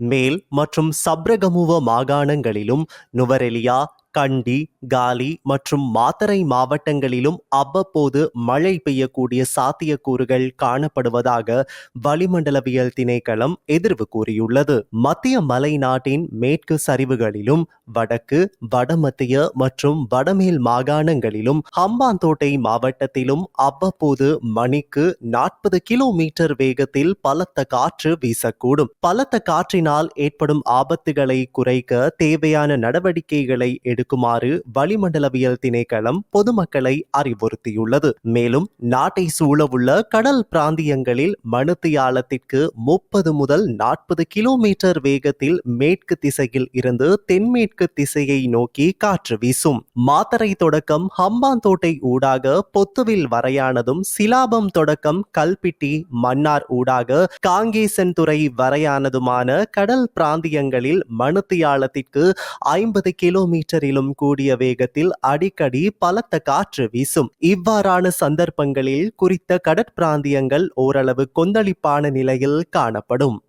மேல் மற்றும் சப்ரகமுவ மாகாணங்களிலும் நுவரெலியா கண்டி காலி மற்றும் மாத்தரை மாவட்டங்களிலும் அவ்வப்போது மழை பெய்யக்கூடிய சாத்தியக்கூறுகள் காணப்படுவதாக வளிமண்டலவியல் திணைக்களம் எதிர்வு கூறியுள்ளது. மத்திய மலைநாட்டின் மேற்கு சரிவுகளிலும் வடக்கு வடமத்திய மற்றும் வடமேல் மாகாணங்களிலும் ஹம்பாந்தோட்டை மாவட்டத்திலும் அவ்வப்போது மணிக்கு நாற்பது கிலோமீட்டர் வேகத்தில் பலத்த காற்று வீசக்கூடும். பலத்த காற்றினால் ஏற்படும் ஆபத்துகளை குறைக்க தேவையான நடவடிக்கைகளை எடுக்குமாறு வளிமண்டலவியல் திணைக்களம் பொதுமக்களை அறிவுறுத்தியுள்ளது. மேலும் நாட்டை சூழவுள்ள கடல் பிராந்தியங்களில் மணித்தியாலத்திற்கு முப்பது முதல் நாற்பது கிலோமீட்டர் வேகத்தில் மேற்கு திசையில் இருந்து தென்மேற்கு திசையை நோக்கி காற்று வீசும். மாத்தரை தொடக்கம் ஹம்பாந்தோட்டை ஊடாக பொத்துவில் வரையானதும் சிலாபம் தொடக்கம் கல்பிட்டி மன்னார் ஊடாக காங்கேசன்துறை வரையானதுமான கடல் பிராந்தியங்களில் மணித்தியாலத்திற்கு ஐம்பது கிலோமீட்டரிலும் கூடிய வேகத்தில் அடிக்கடி பலத்த காற்று வீசும். இவ்வாறான சந்தர்ப்பங்களில் குறித்த கடற்பிராந்தியங்கள் ஓரளவு கொந்தளிப்பான நிலையில் காணப்படும்.